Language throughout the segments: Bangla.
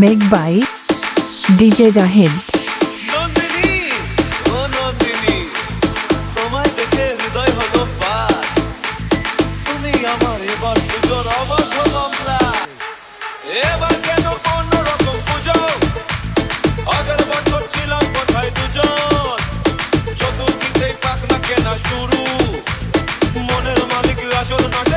Make by ডিজে জাহিদ এবার কেন শুরু। মনের মালিক আসল নাটক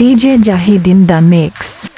DJ Jahidin The Mix.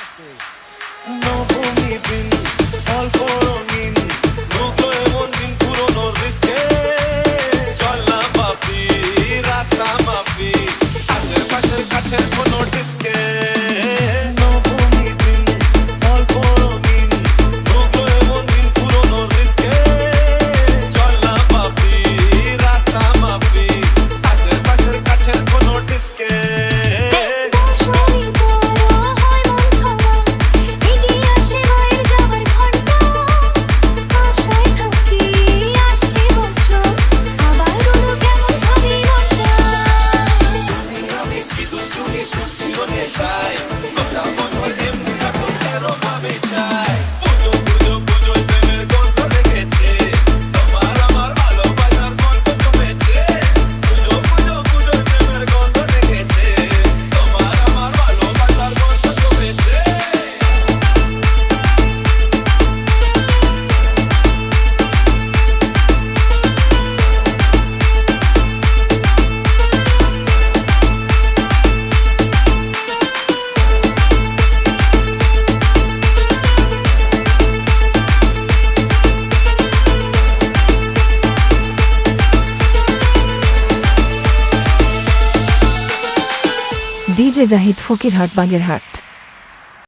DJ Zahid Fakirhat Bagirhat